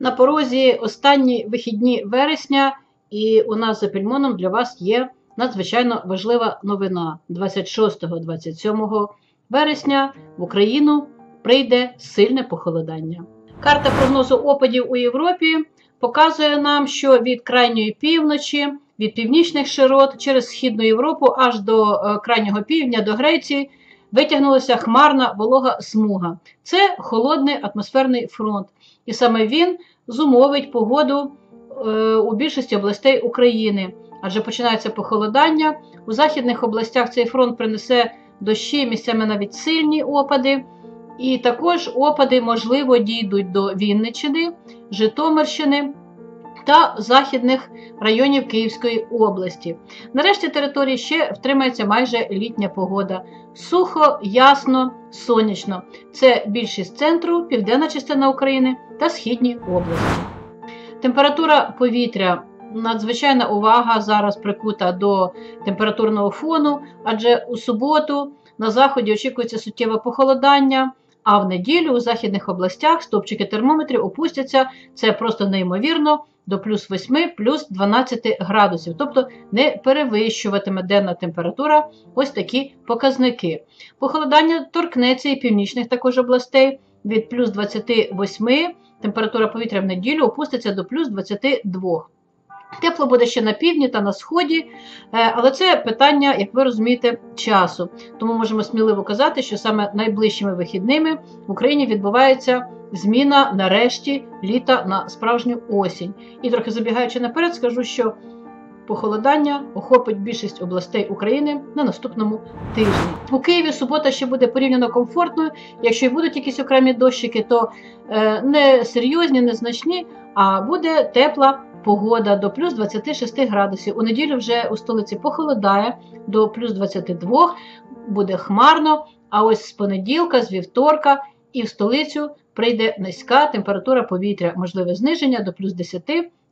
На порозі останні вихідні вересня, і у нас за пільмоном для вас є надзвичайно важлива новина. 26-27 вересня в Україну прийде сильне похолодання. Карта прогнозу опадів у Європі показує нам, що від крайньої півночі, від північних широт через Східну Європу аж до е, крайнього півдня, до Греції, витягнулася хмарна волога смуга. Це холодний атмосферний фронт. І саме він зумовить погоду е, у більшості областей України. Адже починається похолодання. У західних областях цей фронт принесе дощі, місцями навіть сильні опади. І також опади, можливо, дійдуть до Вінниччини, Житомирщини та західних районів Київської області. Нарешті території ще втримається майже літня погода. Сухо, ясно, сонячно. Це більшість центру, південна частина України та східні області. Температура повітря. Надзвичайна увага зараз прикута до температурного фону, адже у суботу на заході очікується суттєве похолодання. А в неділю у західних областях стопчики термометрів опустяться, це просто неймовірно, до плюс 8, плюс 12 градусів. Тобто не перевищуватиме денна температура ось такі показники. Похолодання торкнеться і північних також областей від плюс 28, температура повітря в неділю опуститься до плюс 22. Тепло буде ще на півдні та на сході, е, але це питання, як ви розумієте, часу. Тому можемо сміливо казати, що саме найближчими вихідними в Україні відбувається зміна нарешті літа на справжню осінь. І трохи забігаючи наперед, скажу, що похолодання охопить більшість областей України на наступному тижні. У Києві субота ще буде порівняно комфортною. Якщо й будуть якісь окремі дощики, то е, не серйозні, не значні, а буде тепла погода до плюс 26 градусів. У неділю вже у столиці похолодає до плюс 22, буде хмарно. А ось з понеділка, з вівторка і в столицю прийде низька температура повітря, можливе зниження до плюс 10,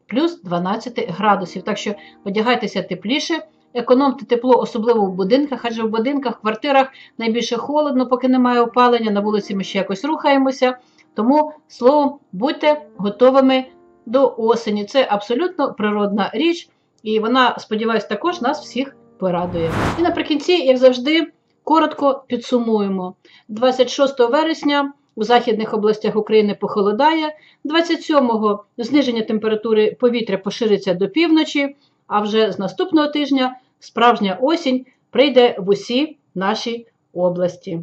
плюс 12 градусів. Так що одягайтеся тепліше. Економте тепло, особливо в будинках, адже в будинках, квартирах найбільше холодно, поки немає опалення. На вулиці ми ще якось рухаємося. Тому, словом, будьте готовими до осені. Це абсолютно природна річ, і вона, сподіваюся, також нас всіх порадує. І наприкінці, як завжди, коротко підсумуємо: 26 вересня. У західних областях України похолодає, 27-го зниження температури повітря пошириться до півночі, а вже з наступного тижня справжня осінь прийде в усі наші області.